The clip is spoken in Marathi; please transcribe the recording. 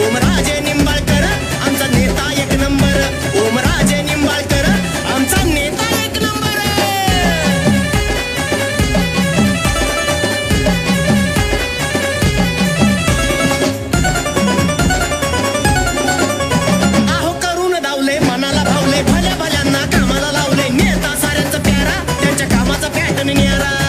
ओमराजे निंबाळकर आमचा नेता एक नंबर. ओमराजे निंबाळकर आमचा नेता एक नंबर. आहो करून धावले मनाला भावले भल्या भल्यांना कामाला लावले. नेता साऱ्यांचा प्यारा त्यांच्या कामाचा पॅटर्न न्यारा.